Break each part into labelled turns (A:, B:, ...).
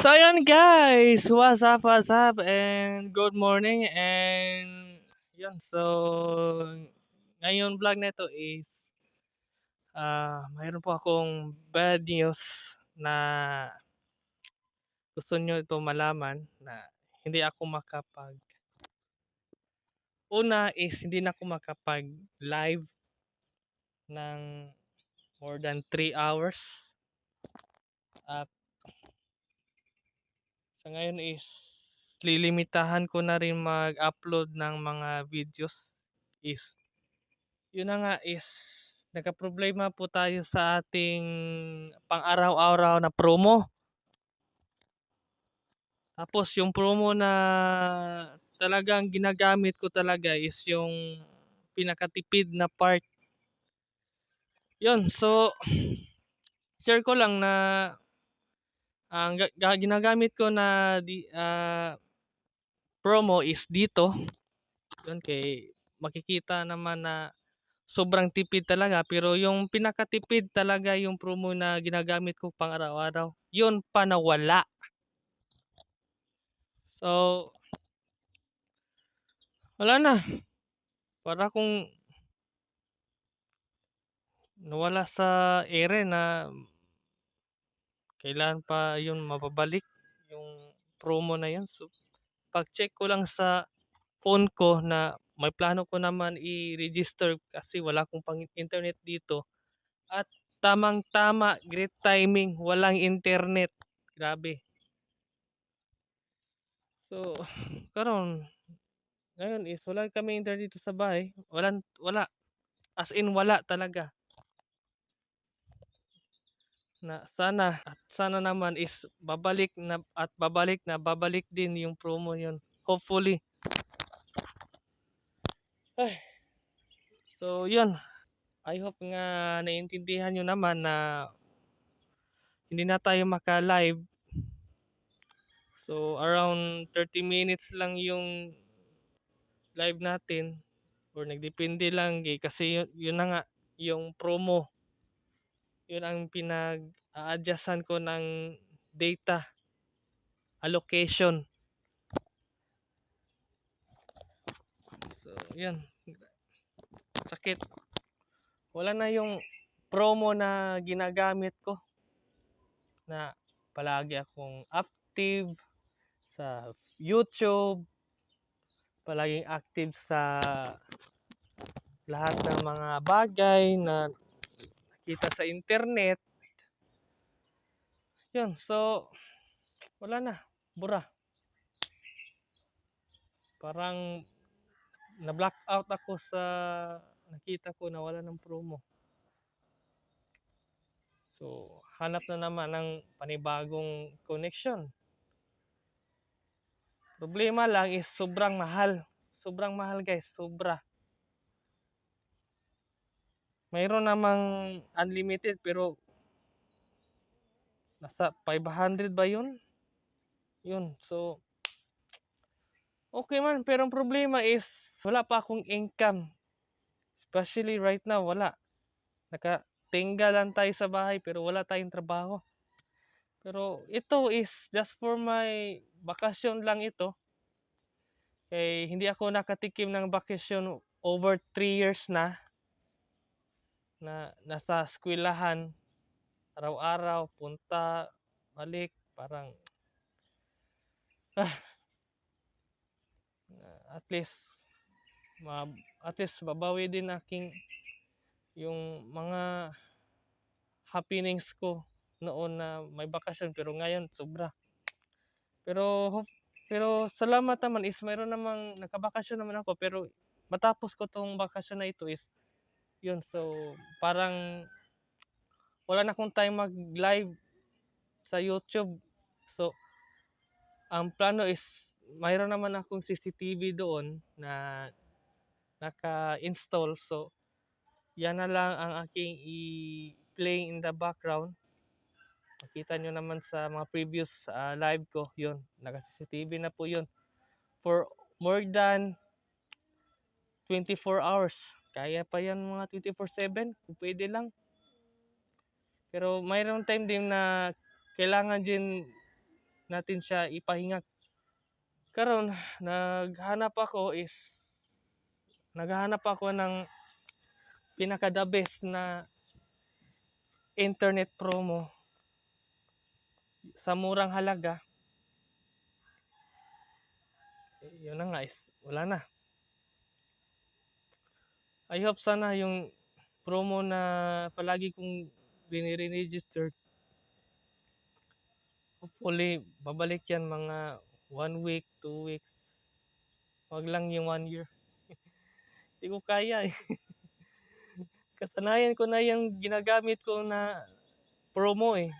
A: So ayun guys, what's up, what's up, and good morning, and yun, so ngayon vlog na ito is ah mayroon po akong bad news na gusto nyo ito malaman na hindi ako makapag una is hindi na ako makapag live ng more than 3 hours. At sa ngayon is lilimitahan ko na rin mag-upload ng mga videos is yun na nga is nagka-problema po tayo sa ating pang-araw-araw na promo. Tapos yung promo na talagang ginagamit ko talaga is yung pinakatipid na part. Yun, so share ko lang na ang ga- ga- ginagamit ko na di, ah, promo is dito. Yun kay makikita naman na sobrang tipid talaga pero yung pinakatipid talaga yung promo na ginagamit ko pang araw-araw. Yun pa nawala. So wala na. Para kung nawala sa ere na kailan pa yun mababalik yung promo na yun. So, pag-check ko lang sa phone ko na may plano ko naman i-register kasi wala akong pang internet dito. At tamang-tama, great timing, walang internet. Grabe. So, karon ngayon is wala kami internet dito sa bahay. Walang, wala. As in, wala talaga na sana at sana naman is babalik na at babalik na babalik din yung promo yun. Hopefully. Ay. so yun. I hope nga naiintindihan nyo naman na hindi na tayo maka live so around 30 minutes lang yung live natin. Or nagdepende lang eh, kasi yun, yun na nga yung promo yun ang pinag a-adjustan ko ng data allocation. So, yan. Sakit. Wala na yung promo na ginagamit ko na palagi akong active sa YouTube, palaging active sa lahat ng mga bagay na nakita sa internet. Yun, so wala na, bura. Parang na-black out ako sa nakita ko na wala ng promo. So, hanap na naman ng panibagong connection. Problema lang is sobrang mahal. Sobrang mahal guys, sobra. Mayroon namang unlimited pero nasa 500 ba yun? Yun, so okay man, pero ang problema is wala pa akong income. Especially right now, wala. Nakatingga lang tayo sa bahay pero wala tayong trabaho. Pero ito is just for my bakasyon lang ito. Kay hindi ako nakatikim ng bakasyon over 3 years na na nasa eskwelahan. Araw-araw punta balik parang ah, at least ma, at least babawi din aking yung mga happenings ko noon na may bakasyon pero ngayon sobra. Pero pero salamat naman is mayroon namang nakabakasyon naman ako pero matapos ko tong bakasyon na ito is yun so parang wala na akong time mag live sa YouTube. So ang plano is mayroon naman akong CCTV doon na naka-install. So yan na lang ang aking i-play in the background. Makita nyo naman sa mga previous ah, live ko. Yun naka CCTV na po yun for more than 24 hours kaya pa yan mga 24-7 kung pwede lang pero mayroong time din na kailangan din natin siya ipahinga. Karon naghanap ako is naghahanap ako ng pinaka the best na internet promo sa murang halaga. Eh, Yun na nga is wala na. I hope sana yung promo na palagi kong binire-register hopefully babalik yan mga one week, two weeks. Wag lang yung one year. Hindi ko kaya eh. Kasanayan ko na yung ginagamit ko na promo eh.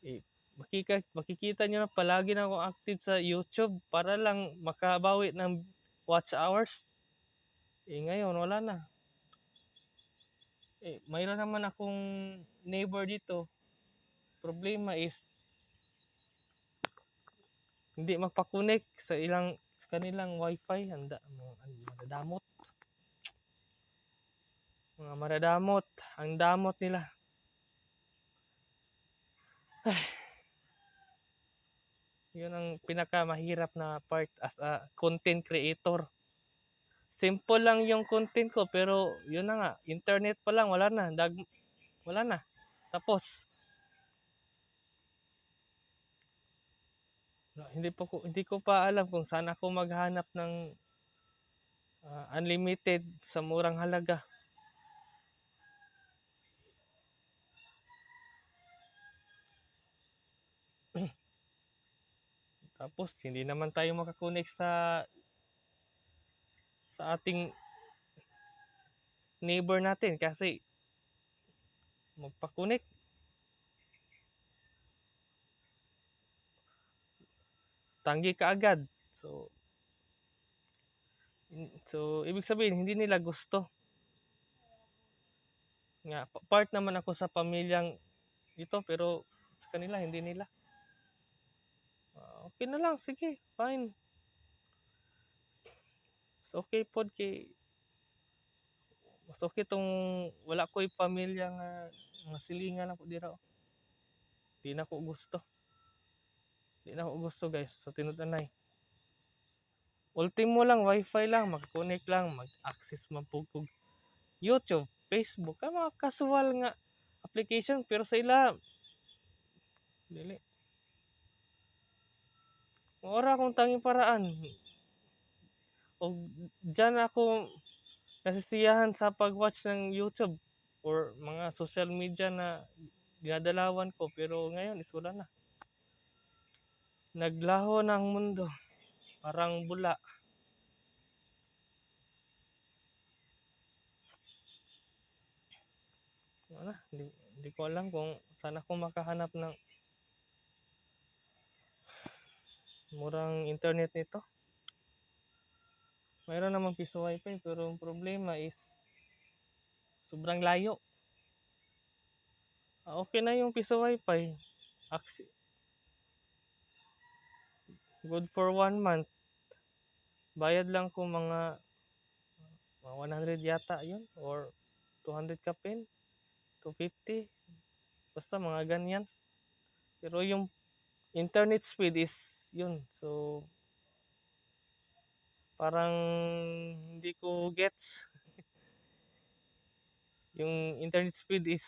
A: eh makika, makikita nyo na palagi na ako active sa YouTube para lang makabawi ng watch hours. Eh ngayon wala na. Eh mayroon naman akong neighbor dito. Problema is hindi magpa-connect sa ilang sa kanilang wifi. Handa mga ano, madadamot. Ang damot nila. Yun ang pinaka mahirap na part as a content creator simple lang yung content ko pero yun na nga internet pa lang wala na dag wala na tapos hindi po ko hindi ko pa alam kung saan ako maghanap ng ah, unlimited sa murang halaga. Tapos hindi naman tayo makakonect sa sa ating neighbor natin kasi magpa-connect tanggi ka agad. So, so ibig sabihin hindi nila gusto. Nga, pa- part naman ako sa pamilyang ito pero sa kanila hindi nila. Ah, okay na lang, sige, fine. Okay pod kay mas okay tong wala ko'y pamilya nga mga silingan ako dira. Di na ko gusto. Di na ako gusto guys sa tinud-anay. Ultimo lang wifi lang, mag-connect lang, mag-access man kog YouTube, Facebook, ka mga casual nga application pero sa ila dili. Ora akong tanging paraan. O diyan ako nasisiyahan sa pag-watch ng YouTube or mga social media na ginadalawan ko pero ngayon is wala na. Naglaho ng mundo. Parang bula. Wala, hindi, hindi ko alam kung saan ako makahanap ng murang internet nito. Mayroon naman piso wifi pero ang problema is sobrang layo. Ah, okay na yung piso wifi. Acc- Good for one month. Bayad lang ko mga mga 100 yata yun or 200 ka pin 250 basta mga ganyan pero yung internet speed is yun so parang hindi ko gets. Yung internet speed is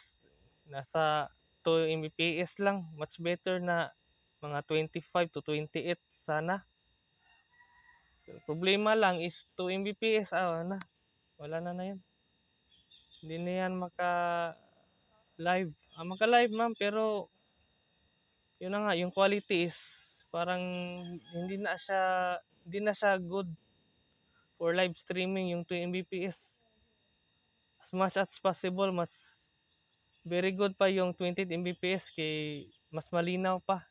A: nasa 2 Mbps lang. Much better na mga 25 to 28 sana. Problema lang is 2 Mbps ah na wala na na yun. Hindi na yan maka live. Ah, maka live ma'am pero yun na nga yung quality is parang hindi na siya hindi na siya good for live streaming yung 2 Mbps. As much as possible mas very good pa yung 20 Mbps kay mas malinaw pa.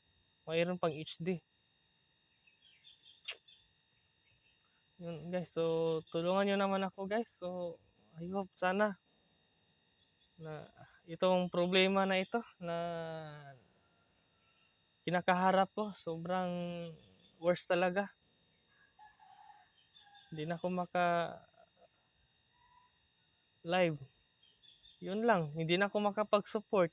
A: Mayroon pang HD yun guys so tulungan nyo naman ako guys. So I hope sana na itong problema na ito na kinakaharap ko sobrang worst talaga hindi na ako maka live yun lang hindi na ako makapag support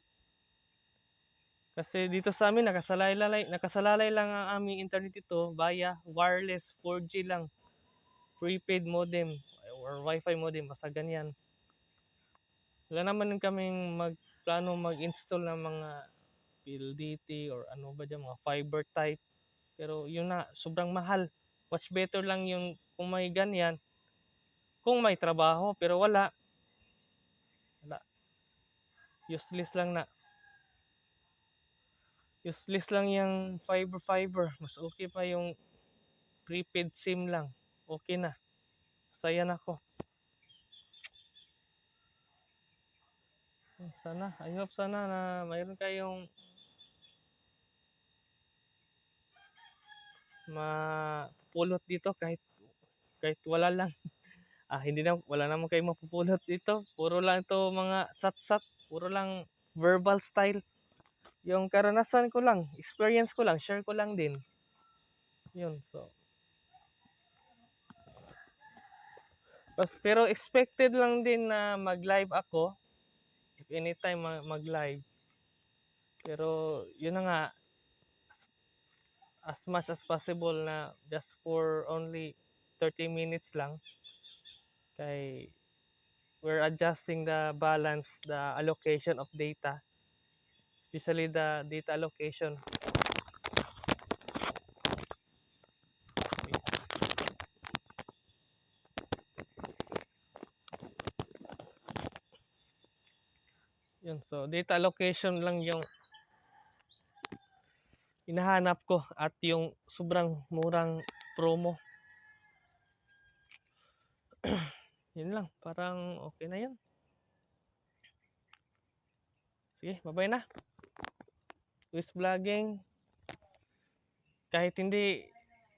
A: Kasi dito sa amin nakasalalay nakasalalay lang ang aming internet dito via wireless 4G lang. Prepaid modem or Wi-Fi modem basta ganyan. Wala naman kaming magplano mag-install ng mga PLDT or ano ba diyan mga fiber type. Pero yun na sobrang mahal. Much better lang yung kung may ganyan kung may trabaho pero wala wala. Useless lang na. Useless lang yung fiber fiber. Mas okay pa yung prepaid sim lang. Okay na. Saya na ako. Sana I hope sana na mayroon kayong mapulot dito kahit kahit wala lang. Ah hindi na wala naman kayo mapupulot dito. Puro lang ito mga sat-sat. Puro lang verbal style. Yung karanasan ko lang experience ko lang share ko lang din. Yun so. Bas, pero expected lang din na mag-live ako. If anytime ma- mag-live. Pero yun na nga. As, as much as possible na just for only 30 minutes lang. Kay we're adjusting the balance the allocation of data. Especially the data allocation. Yun so data allocation lang yung hinahanap ko at yung sobrang murang promo yun lang parang okay na yun. Sige babay na. Luis Vlogging. Kahit hindi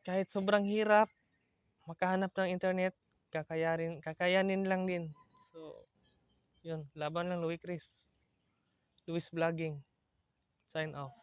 A: kahit sobrang hirap makahanap ng internet kakayarin kakayanin lang din. So yun laban lang Louis Chris. Luis Vlogging. Sign off